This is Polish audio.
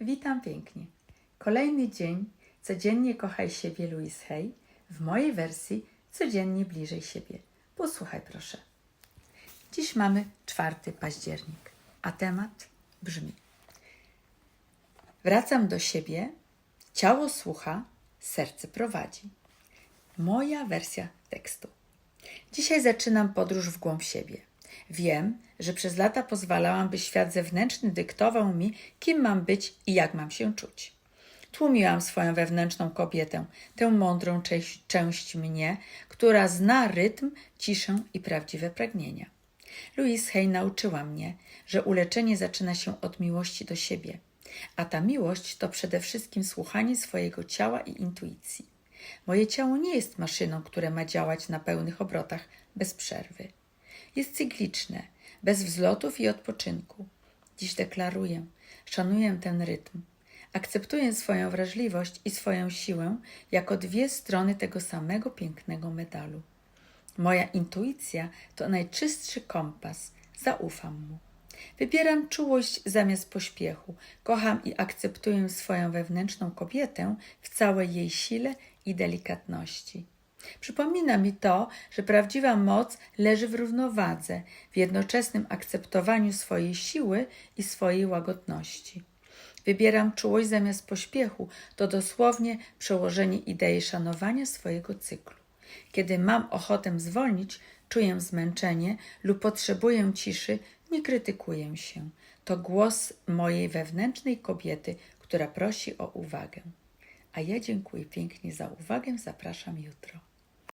Witam pięknie. Kolejny dzień, codziennie kochaj siebie Louise Hay, w mojej wersji codziennie bliżej siebie. Posłuchaj proszę. Dziś mamy 4 październik, a temat brzmi: Wracam do siebie, ciało słucha, serce prowadzi. Moja wersja tekstu. Dzisiaj zaczynam podróż w głąb siebie. Wiem, że przez lata pozwalałam, by świat zewnętrzny dyktował mi, kim mam być i jak mam się czuć. Tłumiłam swoją wewnętrzną kobietę, tę mądrą część, część mnie, która zna rytm, ciszę i prawdziwe pragnienia. Louise Hay nauczyła mnie, że uleczenie zaczyna się od miłości do siebie, a ta miłość to przede wszystkim słuchanie swojego ciała i intuicji. Moje ciało nie jest maszyną, która ma działać na pełnych obrotach bez przerwy. Jest cykliczne, bez wzlotów i odpoczynku. Dziś deklaruję, szanuję ten rytm. Akceptuję swoją wrażliwość i swoją siłę jako dwie strony tego samego pięknego medalu. Moja intuicja to najczystszy kompas. Zaufam mu. Wybieram czułość zamiast pośpiechu. Kocham i akceptuję swoją wewnętrzną kobietę w całej jej sile i delikatności. Przypomina mi to, że prawdziwa moc leży w równowadze, w jednoczesnym akceptowaniu swojej siły i swojej łagodności. Wybieram czułość zamiast pośpiechu, to dosłownie przełożenie idei szanowania swojego cyklu. Kiedy mam ochotę zwolnić, czuję zmęczenie lub potrzebuję ciszy, nie krytykuję się. To głos mojej wewnętrznej kobiety, która prosi o uwagę. A ja dziękuję pięknie za uwagę, zapraszam jutro.